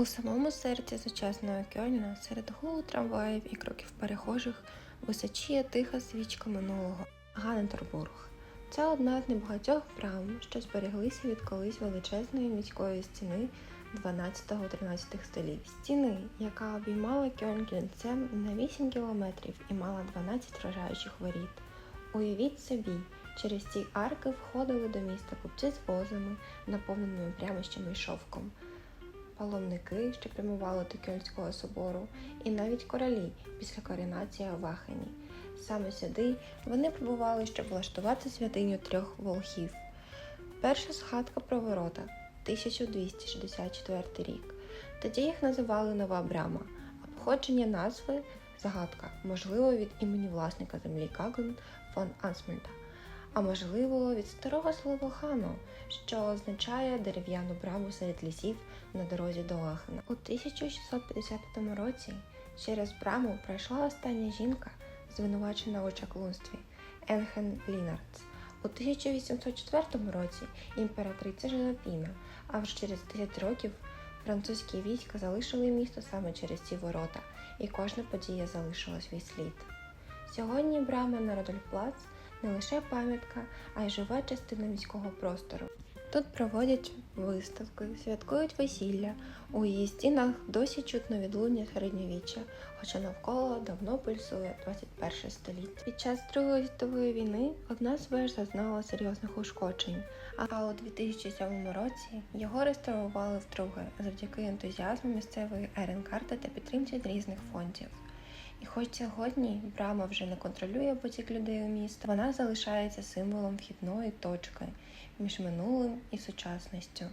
У самому серці сучасного Кьольна, серед гулу трамваїв і кроків перехожих, височіє тиха свічка минулого Ганентербург. Це одна з небагатьох брам, що збереглися від колись величезної міської стіни 12-13 століть. Стіни, яка обіймала Кьольн кінцем на 8 кілометрів і мала 12 вражаючих воріт. Уявіть собі, через ці арки входили до міста купці з возами, наповненими прямощами й шовком паломники, що прямували до Кьольського собору, і навіть королі після коронації Вахені. Саме сюди вони прибували, щоб влаштувати святиню трьох волхів. Перша згадка про ворота 1264 рік. Тоді їх називали Нова Брама, а походження назви загадка, можливо, від імені власника землі Каген фон Ансмельта, а можливо, від старого слова хану, що означає дерев'яну браму серед лісів на дорозі до Ахена. У 1655 році через браму пройшла остання жінка, звинувачена у чаклунстві Енхен Лінардс. У 1804 році імператриця Жозефіна, а вже через 10 років французькі війська залишили місто саме через ці ворота, і кожна подія залишила свій слід. Сьогодні брама на Родольфплац не лише пам'ятка, а й жива частина міського простору. Тут проводять виставки, святкують весілля. У її стінах досі чутно відлуння середньовіччя, хоча навколо давно пульсує 21 століття. Під час Другої світової війни одна з веж зазнала серйозних ушкоджень, а у 2007 році його реставрували вдруге завдяки ентузіазму місцевої Еренкарти та підтримці з різних фондів. І хоч сьогодні брама вже не контролює потік людей у місто, вона залишається символом вхідної точки між минулим і сучасністю.